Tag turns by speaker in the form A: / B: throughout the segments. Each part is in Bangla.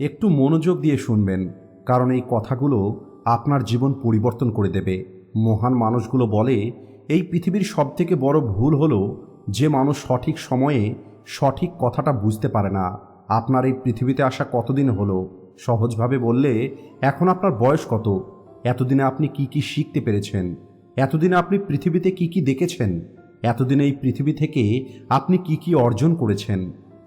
A: একটু মনোযোগ দিয়ে শুনবেন, কারণ এই কথাগুলো আপনার জীবন পরিবর্তন করে দেবে। মহান মানুষগুলো বলে, এই পৃথিবীর সবথেকে বড় ভুল হলো যে মানুষ সঠিক সময়ে সঠিক কথাটা বুঝতে পারে না। আপনার এই পৃথিবীতে আসা কতদিন হলো? সহজভাবে বললে, এখন আপনার বয়স কত? এতদিনে আপনি কি কি শিখতে পেরেছেন? এতদিনে আপনি পৃথিবীতে কি কি দেখেছেন? এতদিনে এই পৃথিবী থেকে আপনি কি কি অর্জন করেছেন?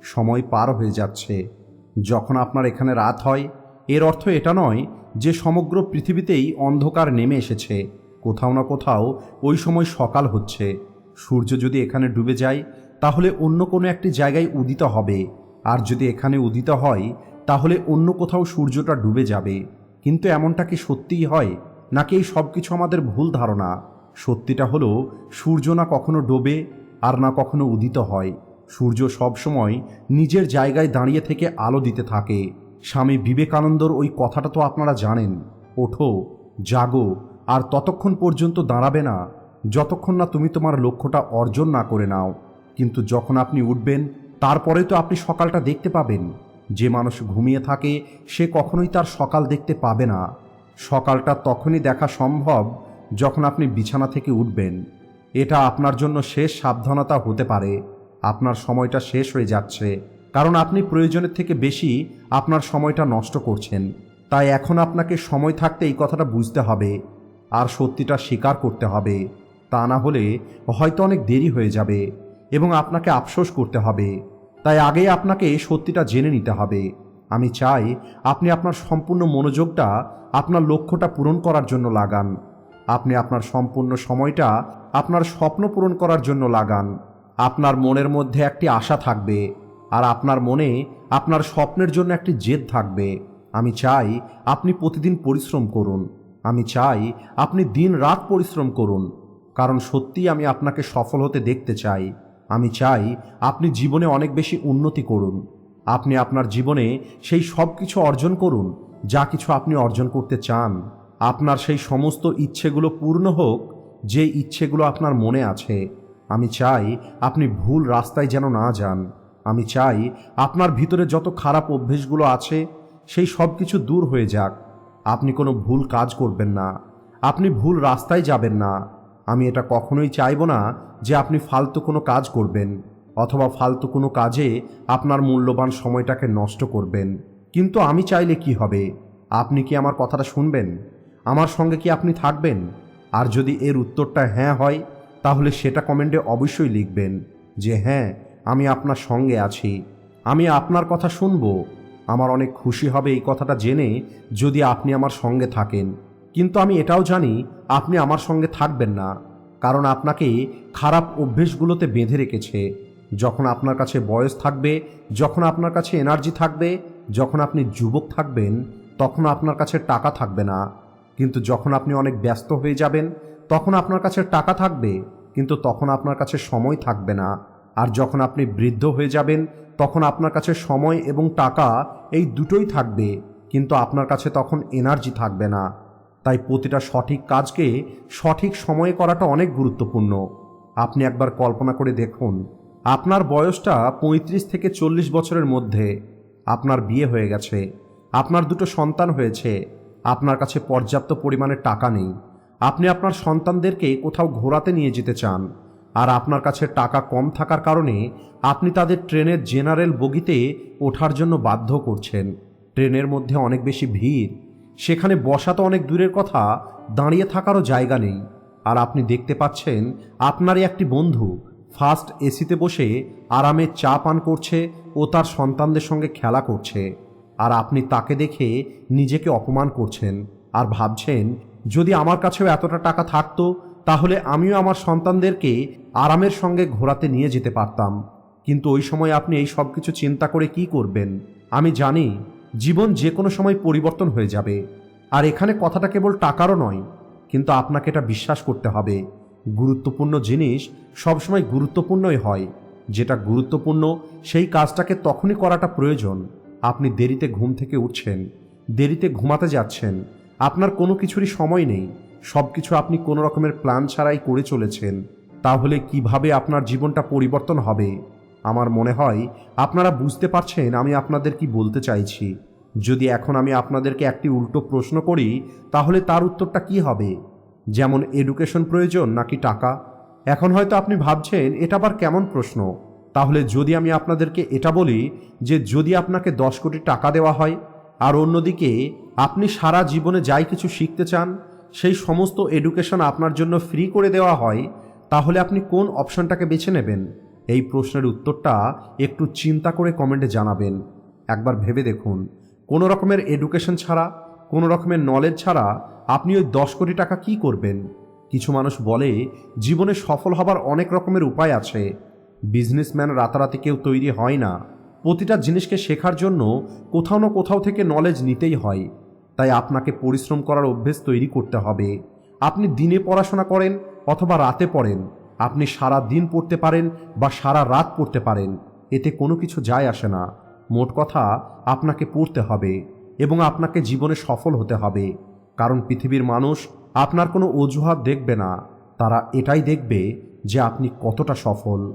A: সময় পার হয়ে যাচ্ছে। যখন আপনার এখানে রাত হয়, এর অর্থ এটা নয় যে সমগ্র পৃথিবীতেই অন্ধকার নেমে এসেছে, কোথাও না কোথাও ওই সময় সকাল হচ্ছে। সূর্য যদি এখানে ডুবে যায়, তাহলে অন্য কোনো একটি জায়গায় উদিত হবে। আর যদি এখানে উদিত হয়, তাহলে অন্য কোথাও সূর্যটা ডুবে যাবে। কিন্তু এমনটা কি সত্যিই হয়? নাকি এই সব কিছু আমাদের ভুল ধারণা? সত্যিটা হলো, সূর্য না কখনো ডোবে, আর না কখনো উদিত হয়। সূর্য সবসময় নিজের জায়গায় দাঁড়িয়ে থেকে আলো দিতে থাকে। স্বামী বিবেকানন্দর ওই কথাটা তো আপনারা জানেন। ওঠো, জাগো, আর ততক্ষণ পর্যন্ত দাঁড়াবে না। যতক্ষণ না তুমি তোমার লক্ষ্যটা অর্জন না করে নাও। কিন্তু যখন আপনি উঠবেন, তারপরে তো আপনি সকালটা দেখতে পাবেন। যে মানুষ ঘুমিয়ে থাকে, সে কখনোই তার সকাল দেখতে পাবে না। সকালটা তখনই দেখা সম্ভব যখন আপনি বিছানা থেকে উঠবেন। এটা আপনার জন্য শেষ সাবধানতা হতে পারে। আপনার সময়টা শেষ হয়ে যাচ্ছে। কারণ আপনি প্রয়োজনের থেকে বেশি আপনার সময়টা নষ্ট করছেন। তাই এখন আপনাকে সময় থাকতে এই কথাটা বুঝতে হবে। আর সত্যিটা স্বীকার করতে হবে। তা না হলে হয়তো অনেক দেরি হয়ে যাবে এবং আপনাকে আফসোস করতে হবে। তাই আগে আপনাকে সত্যিটা জেনে নিতে হবে। আমি চাই আপনি আপনার সম্পূর্ণ মনোযোগটা আপনার লক্ষ্যটা পূরণ করার জন্য লাগান। আপনি আপনার সম্পূর্ণ সময়টা আপনার স্বপ্ন পূরণ করার জন্য লাগান। আপনার মনের মধ্যে একটি আশা থাকবে আর আপনার মনে আপনার স্বপ্নের জন্য একটি জেদ থাকবে। আমি চাই আপনি প্রতিদিন পরিশ্রম করুন। আমি চাই আপনি দিন রাত পরিশ্রম করুন। কারণ সত্যিই আমি আপনাকে সফল হতে দেখতে চাই। আমি চাই আপনি জীবনে অনেক বেশি উন্নতি করুন। আপনি আপনার জীবনে সেই সব কিছু অর্জন করুন, যা কিছু আপনি অর্জন করতে চান। আপনার সেই সমস্ত ইচ্ছেগুলো পূর্ণ হোক, যে ইচ্ছেগুলো আপনার মনে আছে। আমি চাই আপনি ভুল রাস্তায় যেন না যান। আমি চাই আপনার ভিতরে যত খারাপ অভ্যেসগুলো আছে, সেই সব কিছু দূর হয়ে যাক। আপনি কোনো ভুল কাজ করবেন না। আপনি ভুল রাস্তায় যাবেন না। আমি এটা কখনোই চাইব না যে আপনি ফালতু কোনো কাজ করবেন, অথবা ফালতু কোনো কাজে আপনার মূল্যবান সময়টাকে নষ্ট করবেন। কিন্তু আমি চাইলে কি হবে? আপনি কি আমার কথাটা শুনবেন? আমার সঙ্গে কি আপনি থাকবেন? আর যদি এর উত্তরটা হ্যাঁ হয় তাহলে সেটা কমেন্টে অবশ্যই লিখবেন যে হ্যাঁ আমি আপনার সঙ্গে আছি। আমি আপনার কথা শুনব। আমার অনেক খুশি হবে এই কথাটা জেনে যদি আপনি আমার সঙ্গে থাকেন। কিন্তু আমি এটাও জানি, আপনি আমার সঙ্গে থাকবেন না। কারণ আপনাকে খারাপ অভ্যেসগুলোতে বেঁধে রেখেছে। যখন আপনার কাছে বয়স থাকবে, যখন আপনার কাছে এনার্জি থাকবে, যখন আপনি যুবক থাকবেন, তখন আপনার কাছে টাকা থাকবে না। কিন্তু যখন আপনি অনেক ব্যস্ত হয়ে যাবেন তখন আপনার কাছে টাকা থাকবে, কিন্তু তখন আপনার কাছে সময় থাকবে না। আর যখন আপনি বৃদ্ধ হয়ে যাবেন, তখন আপনার কাছে সময় এবং টাকা এই দুটোই থাকবে, কিন্তু আপনার কাছে তখন এনার্জি থাকবে না। তাই প্রতিটা সঠিক কাজকে সঠিক সময়ে করাটা অনেক গুরুত্বপূর্ণ। আপনি একবার কল্পনা করে দেখুন, আপনার বয়সটা ৩৫ থেকে চল্লিশ বছরের মধ্যে, আপনার বিয়ে হয়ে গেছে, আপনার দুটো সন্তান হয়েছে, আপনার কাছে পর্যাপ্ত পরিমাণে টাকা নেই। আপনি আপনার সন্তানদেরকে কোথাও ঘোরাতে নিয়ে যেতে চান, আর আপনার কাছে টাকা কম থাকার কারণে আপনি তাদের ট্রেনের জেনারেল বগিতে ওঠার জন্য বাধ্য করছেন। ট্রেনের মধ্যে অনেক বেশি ভিড়, সেখানে বসা তো অনেক দূরের কথা, দাঁড়িয়ে থাকারও জায়গা নেই। আর আপনি দেখতে পাচ্ছেন, আপনারই একটি বন্ধু ফার্স্ট এসিতে বসে আরামে চা পান করছে ও তার সন্তানদের সঙ্গে খেলা করছে। আর আপনি তাকে দেখে নিজেকে অপমান করছেন, আর ভাবছেন যদি আমার কাছেও এতটা টাকা থাকতো, তাহলে আমিও আমার সন্তানদেরকে আরামের সঙ্গে ঘোরাতে নিয়ে যেতে পারতাম। কিন্তু ওই সময় আপনি এই সব কিছু চিন্তা করে কি করবেন? আমি জানি, জীবন যে কোনো সময় পরিবর্তন হয়ে যাবে। আর এখানে কথাটা কেবল টাকারও নয়, কিন্তু আপনাকে এটা বিশ্বাস করতে হবে। গুরুত্বপূর্ণ জিনিস সবসময় গুরুত্বপূর্ণই হয়। যেটা গুরুত্বপূর্ণ, সেই কাজটাকে তখনই করাটা প্রয়োজন। আপনি দেরিতে ঘুম থেকে উঠছেন, দেরিতে ঘুমাতে যাচ্ছেন আপনার কোনো কিছুরই সময় নেই। সব কিছু আপনি কোনো রকমের প্ল্যান ছাড়াই করে চলেছেন। তাহলে কীভাবে আপনার জীবনটা পরিবর্তন হবে? আমার মনে হয় আপনারা বুঝতে পারছেন আমি আপনাদের কি বলতে চাইছি। যদি এখন আমি আপনাদেরকে একটি উল্টো প্রশ্ন করি, তাহলে তার উত্তরটা কি হবে? যেমন এডুকেশন প্রয়োজন নাকি টাকা? এখন হয়তো আপনি ভাবছেন, এটা আবার কেমন প্রশ্ন? তাহলে যদি আমি আপনাদেরকে এটা বলি যে যদি আপনাকে দশ কোটি টাকা দেওয়া হয় আর অন্যদিকে, আপনি সারা জীবনে যাই কিছু শিখতে চান, সেই সমস্ত এডুকেশন আপনার জন্য ফ্রি করে দেওয়া হয়, তাহলে আপনি কোন অপশনটাকে বেছে নেবেন? এই প্রশ্নের উত্তরটা একটু চিন্তা করে কমেন্টে জানাবেন। একবার ভেবে দেখুন। কোনো রকমের এডুকেশন ছাড়া, কোনো রকমের নলেজ ছাড়া আপনি ওই দশ কোটি টাকা কি করবেন? কিছু মানুষ বলে, জীবনে সফল হবার অনেক রকমের উপায় আছে। বিজনেসম্যান রাতারাতি কেউ তৈরি হয় না। প্রতিটা জিনিসকে শেখার জন্য কোথাও না কোথাও থেকে নলেজ নিতেই হয়। তাই আপনাকে পরিশ্রম করার অভ্যেস তৈরি করতে হবে। আপনি দিনে পড়াশোনা করেন অথবা রাতে পড়েন। আপনি সারা দিন পড়তে পারেন বা সারা রাত পড়তে পারেন। এতে কোনো কিছু যায় আসে না। মোট কথা, আপনাকে পড়তে হবে এবং আপনাকে জীবনে সফল হতে হবে। কারণ পৃথিবীর মানুষ আপনার কোনো অজুহাত দেখবে না। তারা এটাই দেখবে যে আপনি কতটা সফল।